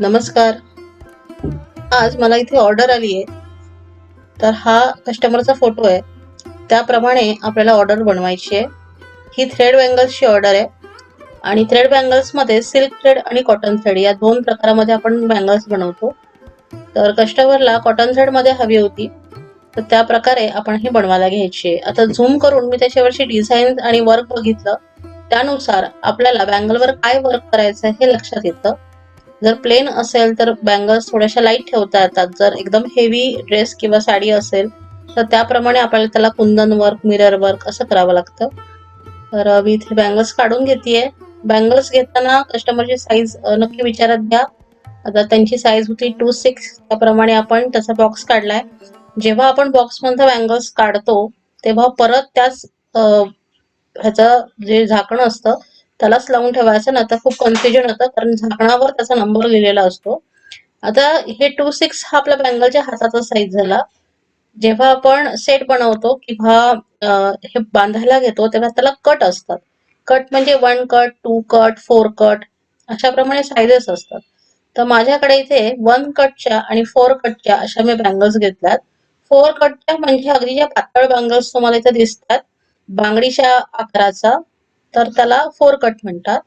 नमस्कार. आज मला इथे ऑर्डर आली आहे तर हा कस्टमरचा फोटो आहे. त्याप्रमाणे आपल्याला ऑर्डर बनवायची आहे. ही थ्रेड बँगल्सची ऑर्डर आहे. आणि थ्रेड बँगल्समध्ये सिल्क थ्रेड आणि कॉटन थ्रेड या दोन प्रकारामध्ये आपण बँगल्स बनवतो. तर कस्टमरला कॉटन थ्रेडमध्ये हवी होती. तर त्या प्रकारे आपण ही बनवायला घ्यायची आहे. आता झूम करून मी त्याच्यावरची डिझाईन आणि वर्क बघितलं. त्यानुसार आपल्याला बँगलवर काय वर्क करायचं आहे हे लक्षात येतं. जर प्लेन असेल तर बँगल्स थोड्याशा लाइट ठेवता येतात. जर एकदम हेवी ड्रेस किंवा साडी असेल तर त्याप्रमाणे आपल्याला त्याला कुंदन वर्क मिरर वर्क असं करावं लागतं. तर मी इथे बँगल्स काढून घेतेय. बँगल्स घेताना कस्टमरची साईज नक्की विचारात घ्या. आता त्यांची साईज होती टू सिक्स त्याप्रमाणे आपण त्याचा बॉक्स काढलाय. जेव्हा आपण बॉक्स बँगल्स काढतो तेव्हा परत त्याच ह्याचं जे झाकण असतं त्यालाच लावून ठेवायचं ना तर खूप कन्फ्युजन होतं कारण झाकणावर त्याचा नंबर लिहिलेला असतो. आता हे टू सिक्स हा आपल्या बँगलच्या हाताचा साईज झाला. जेव्हा आपण सेट बनवतो किंवा हे बांधायला घेतो तेव्हा त्याला कट असतात. कट म्हणजे one cut two cut four cut अशाप्रमाणे साईजेस असतात. तर माझ्याकडे इथे वन कटच्या आणि फोर कटच्या अशा मी बँगल्स घेतल्यात. फोर कटच्या म्हणजे अगदी ज्या पातळ बँगल्स तुम्हाला इथे दिसतात बांगडीच्या आकाराचा तर त्याला फोर कट म्हणतात.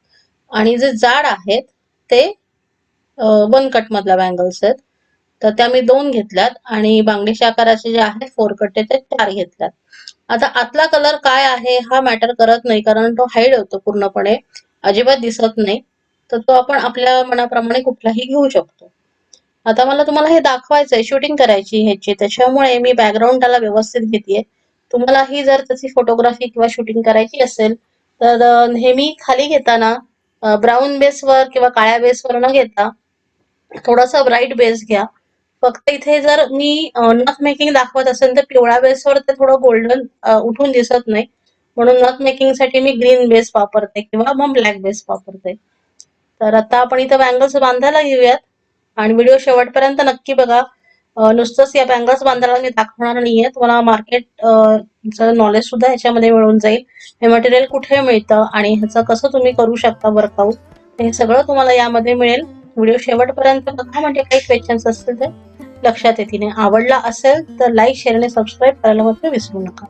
आणि जे जाड आहेत ते वन कट मधल्या बँगल्स आहेत. तर त्या मी दोन घेतल्यात आणि बांगडीच्या आकाराचे जे आहेत फोर कट ते चार घेतल्यात. आता आतला कलर काय आहे हा मॅटर करत नाही कारण तो हाईड होतो पूर्णपणे. अजिबात दिसत नाही. तर तो आपण आपल्या मनाप्रमाणे कुठलाही घेऊ शकतो. आता मला तुम्हाला हे दाखवायचंय शूटिंग करायची ह्याची. त्याच्यामुळे मी बॅकग्राऊंड त्याला व्यवस्थित घेतेय. तुम्हालाही जर त्याची फोटोग्राफी किंवा शूटिंग करायची असेल तर नेहमी खाली घेताना ब्राऊन बेसवर किंवा काळ्या बेसवर न घेता थोडासा ब्राईट बेस घ्या. फक्त इथे जर मी नथ मेकिंग दाखवत असेल तर पिवळ्या बेसवर ते थोडं गोल्डन उठून दिसत नाही. म्हणून नथ मेकिंगसाठी मी ग्रीन बेस वापरते किंवा मग ब्लॅक बेस वापरते. तर आता आपण इथं बँगल्स बांधायला घेऊयात. आणि व्हिडिओ शेवटपर्यंत नक्की बघा. नुसतंच या बँगल्स बांधायला मी दाखवणार नाहीये. तुम्हाला मार्केट नॉलेज सुद्धा ह्याच्यामध्ये मिळून जाईल. हे मटेरियल कुठे मिळतं आणि ह्याचं कसं तुम्ही करू शकता वर्कआउट हे सगळं तुम्हाला यामध्ये मिळेल. व्हिडिओ शेवटपर्यंत बघा म्हणजे काही क्वेश्चन्स असतील ते लक्षात येतील. आवडला असेल तर लाईक शेअर आणि सबस्क्राईब करायला मात्र विसरू नका.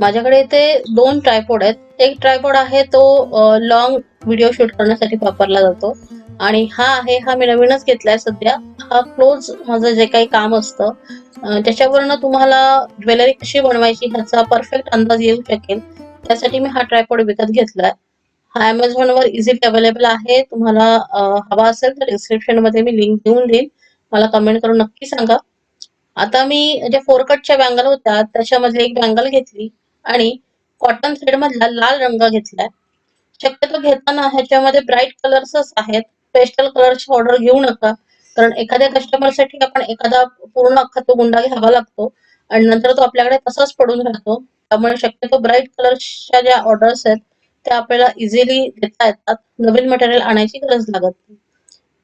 माझ्याकडे इथे दोन ट्रायपॉड आहेत. एक ट्रायपॉड आहे तो लॉंग व्हिडिओ शूट करण्यासाठी वापरला जातो. आणि हा आहे हा मी नवीनच घेतलाय सध्या. हा क्लोज माझं जे काही काम असतं त्याच्यावरनं तुम्हाला ज्वेलरी कशी बनवायची ह्याचा परफेक्ट अंदाज येऊ शकेल. त्यासाठी मी हा ट्रायपॉड विकत घेतलाय. हा Amazon वर इझिली अवेलेबल आहे. तुम्हाला हवा असेल तर डिस्क्रिप्शनमध्ये मी लिंक देऊन देईन मला कमेंट करून नक्की सांगा. आता मी जे फोरकटच्या बँगल होत्या त्याच्यामध्ये एक बँगल घेतली. आणि कॉटन थ्रेड मधला लाल रंग घेतलाय. शक्यतो घेताना ह्याच्यामध्ये ब्राईट कलर्सच आहेत. पेस्टल कलरची ऑर्डर घेऊ नका. कारण एखाद्या कस्टमरसाठी आपण एखादा पूर्ण अख्खा तो गुंडा घ्यावा लागतो. आणि नंतर तो आपल्याकडे तसाच पडून राहतो. त्यामुळे शक्यतो ब्राईट कलर्सच्या ज्या ऑर्डर्स आहेत त्या आपल्याला इझिली देता येतात. नवीन मटेरियल आणायची गरज लागत नाही.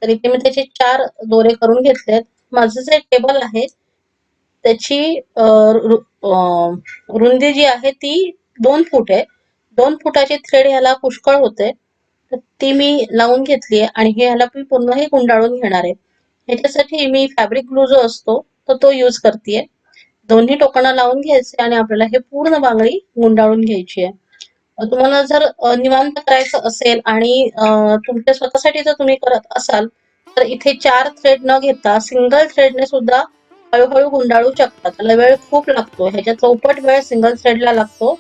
तर इथे मी त्याचे चार दोरे करून घेतलेत. माझं जे टेबल आहे त्याची रुंदी जी आहे ती दोन फूट आहे. दोन फुटाची थ्रेड ह्याला पुष्कळ होते. तर ती मी लावून घेतली आहे आणि हे ह्याला मी पूर्णही गुंडाळून घेणार आहे. ह्याच्यासाठी मी फॅब्रिक ग्लू जो असतो तर तो यूज करते दोन्ही टोकांना लावून घ्यायचे आणि आपल्याला हे पूर्ण बांगडी गुंडाळून घ्यायची आहे. तुम्हाला जर निवांत करायचं असेल आणि तुमच्या स्वतःसाठी जर तुम्ही करत असाल तर इथे चार थ्रेड न घेता सिंगल थ्रेडने सुद्धा हळूहळू गुंडाळू शकता त्याला वेळ खूप लागतो. ह्याच्या चौपट वेळ सिंगल थ्रेडला लागतो.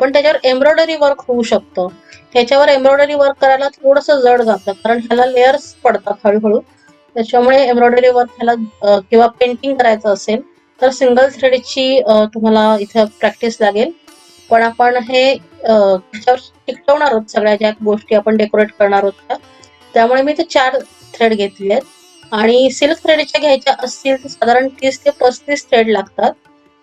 पण त्याच्यावर एम्ब्रॉयडरी वर्क होऊ शकतं. ह्याच्यावर एम्ब्रॉयडरी वर्क करायला थोडस जड जातं. कारण ह्याला लेअर्स पडतात हळूहळू. त्याच्यामुळे एम्ब्रॉयडरी वर्क ह्याला किंवा पेंटिंग करायचं असेल तर सिंगल थ्रेडची तुम्हाला इथे प्रॅक्टिस लागेल. पण आपण हे त्याच्यावर टिकवणार आहोत सगळ्या ज्या गोष्टी आपण डेकोरेट करणार आहोत त्यामुळे मी ते चार थ्रेड घेतले आहेत आणि सिल्क थ्रेडच्या घ्यायच्या असतील तर साधारण तीस ते पस्तीस थ्रेड लागतात.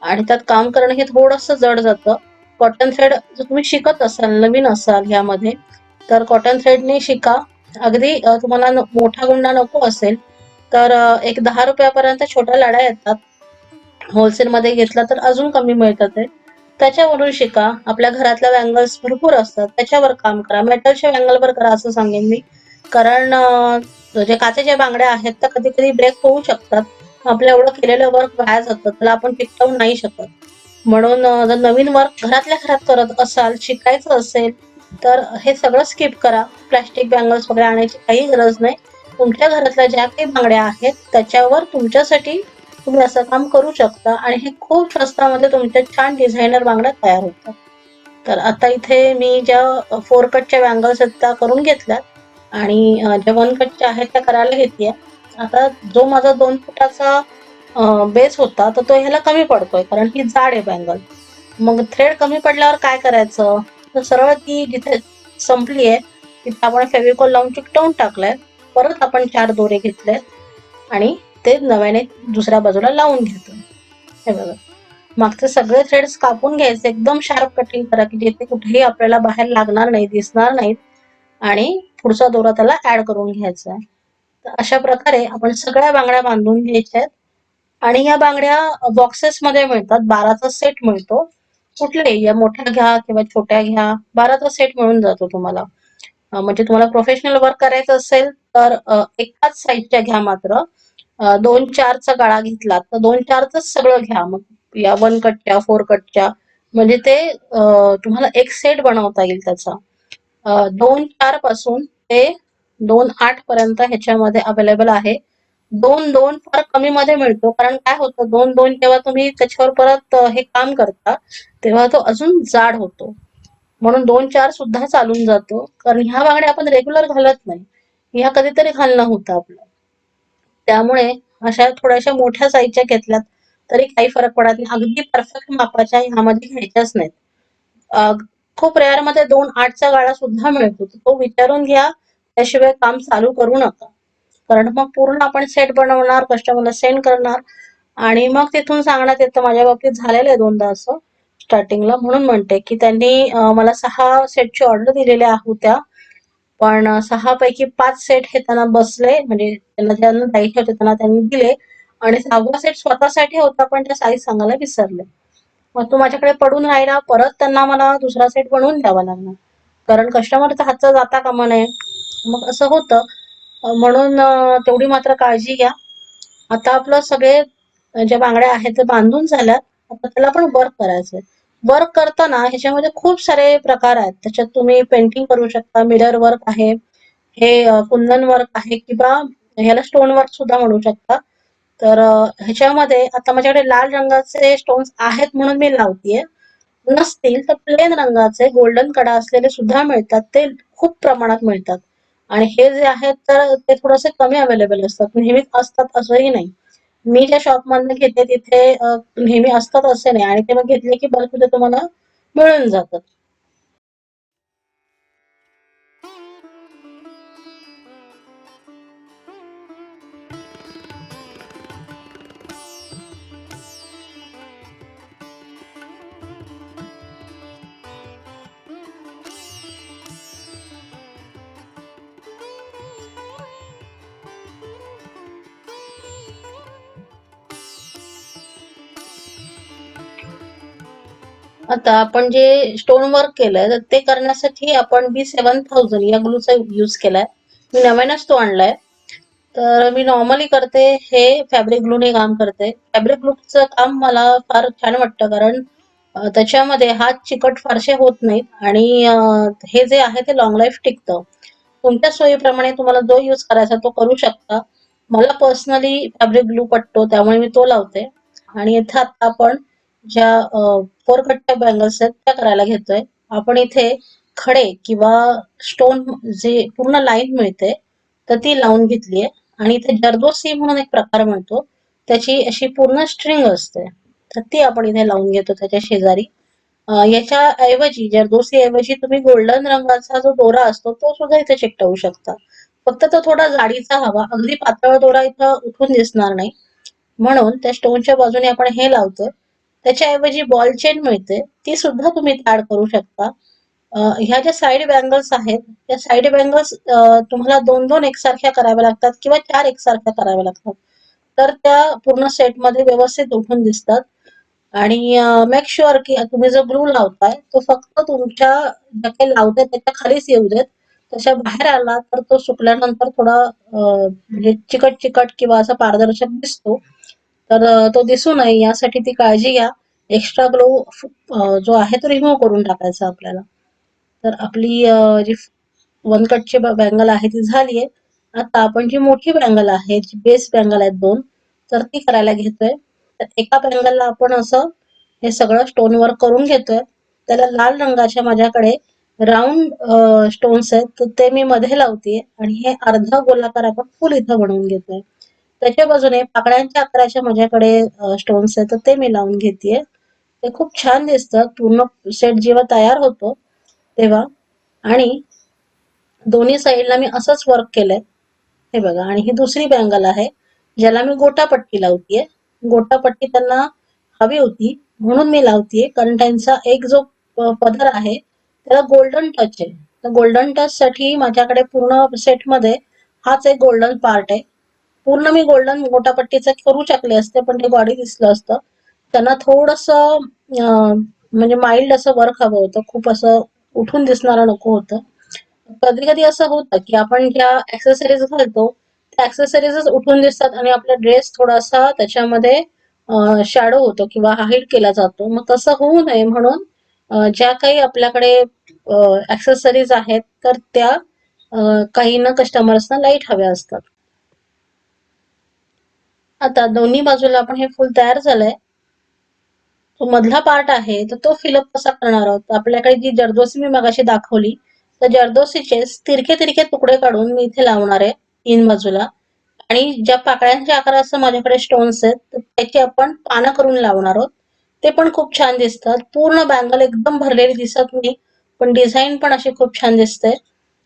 आणि त्यात काम करणं हे थोडंसं जड जातं. कॉटन थ्रेड जर तुम्ही शिकत असाल नवीन असाल ह्यामध्ये तर कॉटन थ्रेडने शिका. अगदी तुम्हाला मोठा गुंडा नको असेल तर एक दहा रुपयापर्यंत छोट्या लाड्या येतात. होलसेल मध्ये घेतला तर अजून कमी मिळतात ते. त्याच्यावरून शिका. आपल्या घरातल्या बँगल्स भरपूर असतात. त्याच्यावर काम करा. मेटलच्या बँगलवर करा असं सांगेन मी. कारण जे काचेच्या बांगड्या आहेत त्या कधी कधी ब्रेक होऊ शकतात. आपलं एवढं केलेलं वर्क वाया जातं त्याला आपण टिकवू नाही शकत. म्हणून जर नवीन वर्क घरातल्या घरात करत असाल शिकायचं असेल तर हे सगळं स्किप करा. प्लॅस्टिक बँगल्स वगैरे आणायची काही गरज नाही. तुमच्या घरातल्या ज्या काही बांगड्या आहेत त्याच्यावर तुमच्यासाठी तुम्ही असं काम करू शकता आणि हे खूप स्वस्तामध्ये तुमच्या छान डिझायनर बांगड्या तयार होतात. तर आता इथे मी ज्या फोर कटच्या बँगल्स आहेत त्या करून घेतल्यात. आणि ज्या वन कटच्या आहेत त्या करायला घेतल्या आता जो माझा दोन फुटाचा बेस होता तर तो ह्याला कमी पडतोय कारण ही जाड आहे बँगल. मग थ्रेड कमी पडल्यावर काय करायचं? तर सरळ ती जिथे संपली आहे तिथे आपण फेविकॉल लावून चिकटवून टाकलंय. परत आपण चार दोरे घेतले आणि ते नव्याने दुसऱ्या बाजूला लावून घेतो. हे बघा. मागचे सगळे थ्रेड्स कापून घ्यायचे एकदम शार्प कटिंग करा की जिथे कुठेही आपल्याला बाहेर लागणार नाही दिसणार नाहीत. आणि पुढचा दोरा त्याला ऍड करून घ्यायचा आहे. तर अशा प्रकारे आपण सगळ्या बांगड्या बांधून घ्यायच्या आहेत. आणि या बांगड्या बॉक्सेस मध्ये मिळतात. बाराचा सेट मिळतो. कुठल्याही या मोठ्या घ्या किंवा छोट्या घ्या बाराचा सेट मिळून जातो तुम्हाला. म्हणजे तुम्हाला प्रोफेशनल वर्क करायचं असेल तर एकाच साईजच्या घ्या मात्र. दोन चारचा गाळा घेतला तर दोन चारच सगळं घ्या. मग या वन कटच्या फोर कटच्या म्हणजे ते तुम्हाला एक सेट बनवता येईल त्याचा. दोन चारपासून ते दोन आठ पर्यंत ह्याच्यामध्ये अवेलेबल आहे. दोन दोन फार कमी मध्ये मिळतो. कारण काय होतं दोन दोन जेव्हा तुम्ही त्याच्यावर परत हे काम करता तेव्हा तो अजून जाड होतो. म्हणून दोन चार सुद्धा चालून जातो. कारण ह्या बांगड्या आपण रेग्युलर घालत नाही. ह्या कधीतरी घालणं होतं आपलं. त्यामुळे अशा थोड्याशा मोठ्या साईजच्या घेतल्यात तरी काही फरक पडत नाही. अगदी परफेक्ट मापाच्या ह्यामध्ये घ्यायच्याच नाहीत. अं, खूप रेअरमध्ये दोन आठचा गाळा सुद्धा मिळतो. तो विचारून घ्या त्याशिवाय काम चालू करू नका. कारण मग पूर्ण आपण सेट बनवणार कस्टमरला सेंड करणार आणि मग तिथून सांगण्यात येतं माझ्या बाबतीत झालेलं आहे दोनदा असं. स्टार्टिंगला म्हणून म्हणते की त्यांनी मला सहा सेटची ऑर्डर दिलेल्या होत्या पण सहा पैकी पाच सेट हे त्यांना बसले म्हणजे त्यांना ज्यांना द्यायचे होते त्यांना त्यांनी दिले आणि सहावा सेट स्वतःसाठी होता पण त्या साईज सांगायला विसरले. मग तू माझ्याकडे पडून राहिला परत त्यांना मला दुसरा सेट बनवून द्यावा लागणार. कारण कस्टमरचा हातचा जाता कामा नये. मग असं होतं. म्हणून तेवढी मात्र काळजी घ्या. आता आपलं सगळे ज्या बांगड्या आहेत ते बांधून झाल्यात. आता त्याला पण वर्क करायचंय. वर्क करताना ह्याच्यामध्ये खूप सारे प्रकार आहेत. त्याच्यात तुम्ही पेंटिंग करू शकता मिरर वर्क आहे. हे कुंदन वर्क आहे किंवा ह्याला स्टोन वर्क सुद्धा म्हणू शकता. तर ह्याच्यामध्ये आता माझ्याकडे लाल रंगाचे स्टोन्स आहेत म्हणून मी लावतीये. नसतील तर प्लेन रंगाचे गोल्डन कडा असलेले सुद्धा मिळतात. ते खूप प्रमाणात मिळतात. आणि हे जे आहेत तर ते थोडेसे कमी अवेलेबल असतात. नेहमीच असतात असंही नाही. मी ज्या शॉप मधनं घेते तिथे नेहमी असतात असे नाही. आणि ते मग घेतले की बल्क तुम्हाला मिळून जातात. आता आपण जे स्टोन वर्क केलंय तर ते करण्यासाठी आपण बी सेवन थाउजंड या ग्लूचा यूज केलाय. मी नव्यानच तो आणलाय. तर मी नॉर्मली करते हे फॅब्रिक ग्लूने काम करते. फॅब्रिक ग्लूचं काम मला फार छान वाटतं कारण त्याच्यामध्ये हात चिकट फारसे होत नाहीत आणि हे जे आहे ते लॉंग लाईफ टिकतं. तुमच्या सोयीप्रमाणे तुम्हाला जो यूज करायचा तो करू शकता. मला पर्सनली फॅब्रिक ग्लू पटतो त्यामुळे मी तो लावते. आणि इथं आता आपण ज्या फोर कटच्या बँगल्स आहेत त्या करायला घेतोय. आपण इथे खडे किंवा स्टोन जे पूर्ण लाईन मिळते तर ती लावून घेतली आहे आणि इथे जर्दोसी म्हणून एक प्रकार मिळतो त्याची अशी पूर्ण स्ट्रिंग असते. तर ती आपण इथे लावून घेतो त्याच्या शेजारी. याच्या ऐवजी जर्दोसी ऐवजी तुम्ही गोल्डन रंगाचा जो दोरा असतो तो सुद्धा इथे चिकटवू शकता. फक्त तो थोडा जाडीचा हवा. अगदी पातळ दोरा इथं उठून दिसणार नाही. म्हणून त्या स्टोनच्या बाजूने आपण हे लावतोय. त्याच्याऐवजी बॉल चेन मिळते. ती सुद्धा तुम्ही ऍड करू शकता. ह्या ज्या साईड बँगल्स आहेत त्या साईड बँगल्स तुम्हाला दोन दोन एकसारख्या कराव्या लागतात किंवा चार एकसारख्या कराव्या लागतात. तर त्या पूर्ण सेटमध्ये व्यवस्थित उठून दिसतात. आणि मेक शुअर की तुम्ही जो ग्लू लावताय तो फक्त तुमच्या ज्या काही लावताय त्याच्या खालीच येऊ देत. त्याच्या बाहेर आला तर तो सुकल्यानंतर थोडा म्हणजे चिकट चिकट किंवा असा पारदर्शक दिसतो. तर तो दिसू नये यासाठी ती काळजी घ्या. एक्स्ट्रा ग्लो जो आहे तो रिमूव्ह करून टाकायचा आपल्याला. तर आपली जी वन कटची बँगल आहे ती झालीये आता आपण जी मोठी बँगल आहे जी बेस बँगल आहेत दोन तर ती करायला घेतोय. तर एका बँगलला आपण असं हे सगळं स्टोन वर्क करून घेतोय. त्याला लाल रंगाच्या माझ्याकडे राऊंड स्टोन्स आहेत. तर ते मी मध्ये लावते आणि हे अर्धा गोलाकार आपण फुल इथं बनवून घेतोय. त्याच्या बाजूने पाकळ्यांच्या आकाराच्या माझ्याकडे स्टोन्स आहेत तर ते मी लावून घेतेय. ते खूप छान दिसतात. पूर्ण सेट जेव्हा तयार होतो तेव्हा. आणि दोन्ही साईडला मी असंच वर्क केलंय. हे बघा आणि ही दुसरी बँगल आहे ज्याला मी गोटापट्टी लावतीये. गोटापट्टी त्यांना हवी होती म्हणून मी लावतीये कारण त्यांचा एक जो पदर आहे त्याला गोल्डन टच आहे. तर गोल्डन टच साठी माझ्याकडे पूर्ण सेटमध्ये हाच एक गोल्डन पार्ट आहे. पूर्ण मी गोल्डन गोटापट्टीचं करू शकले असते पण ते बॉडी दिसलं असतं. त्यांना थोडस म्हणजे माइल्ड असं वर्क हवं होतं. खूप असं उठून दिसणारं नको होतं. कधी कधी असं होतं की आपण ज्या ऍक्सेसरीज घालतो त्या ऍक्सेसरीजच उठून दिसतात आणि आपला ड्रेस थोडासा त्याच्यामध्ये शॅडो होतो किंवा हाईड केला जातो. मग तसं होऊ नये म्हणून ज्या काही आपल्याकडे ऍक्सेसरीज आहेत तर त्या काही ना कस्टमर्सना लाइट हव्या असतात. आता दोन्ही बाजूला आपण हे फुल तयार झालंय. तो मधला पार्ट आहे तर तो फिलअप कसा करणार आहोत? आपल्याकडे जी जर्दोसी मी मगाशी दाखवली तर जर्दोसीचे तिरके तिरके तुकडे काढून मी इथे लावणार आहे तीन बाजूला. आणि ज्या पाकळ्यांच्या आकाराचं माझ्याकडे स्टोन्स आहेत तर त्याची आपण पानं करून लावणार आहोत. ते पण खूप छान दिसतात. पूर्ण बँगल एकदम भरलेली दिसत नाही पण डिझाईन पण अशी खूप छान दिसते.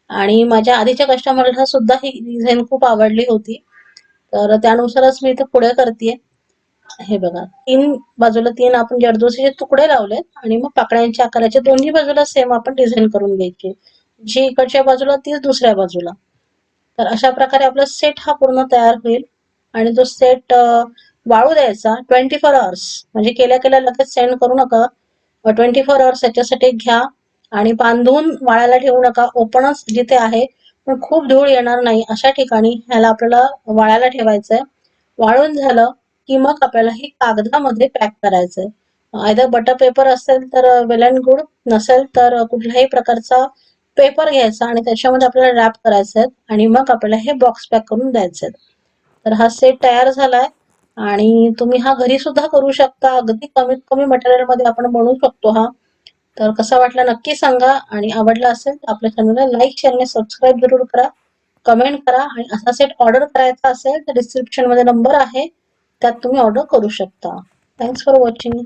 आणि माझ्या आधीच्या कस्टमरला सुद्धा ही डिझाईन खूप आवडली होती. तर त्यानुसारच मी इथे पुढे करते हे बघा. तीन बाजूला तीन आपण जरदोसीचे तुकडे लावलेत आणि मग पाकळ्यांच्या आकाराचे दोन्ही बाजूला सेम आपण डिझाईन करून घ्यायची. जी इकडच्या बाजूला तीच दुसऱ्या बाजूला. तर अशा प्रकारे आपला सेट हा पूर्ण तयार होईल. आणि तो सेट वाळू द्यायचा ट्वेंटी फोर आवर्स म्हणजे केल्या केल्या लगेच सेंड करू नका. ट्वेंटी फोर आवर्स याच्यासाठी घ्या. आणि बांधून वाळायला ठेवू नका. ओपनच जिथे आहे पण खूप धूळ येणार नाही अशा ठिकाणी ह्याला आपल्याला वाळायला ठेवायचंय. वाळून झालं की मग आपल्याला हे कागदामध्ये पॅक करायचंय. आयदर बटर पेपर असेल तर वेल अँड गुड नसेल तर कुठल्याही प्रकारचा पेपर घ्यायचा आणि त्याच्यामध्ये आपल्याला रॅप करायचं आहे आणि मग आपल्याला हे बॉक्स पॅक करून द्यायचे तर हा सेट तयार झालाय आणि तुम्ही हा घरी सुद्धा करू शकता. अगदी कमीत कमी मटेरियलमध्ये आपण बनवू शकतो हा. तर कसा वाटला नक्की सांगा आणि आवडला असेल तर आपल्या चॅनलला लाईक शेअर आणि सबस्क्राईब जरूर करा. कमेंट करा आणि असा सेट ऑर्डर करायचा असेल तर डिस्क्रिप्शनमध्ये नंबर आहे. त्यात तुम्ही ऑर्डर करू शकता. Thanks for watching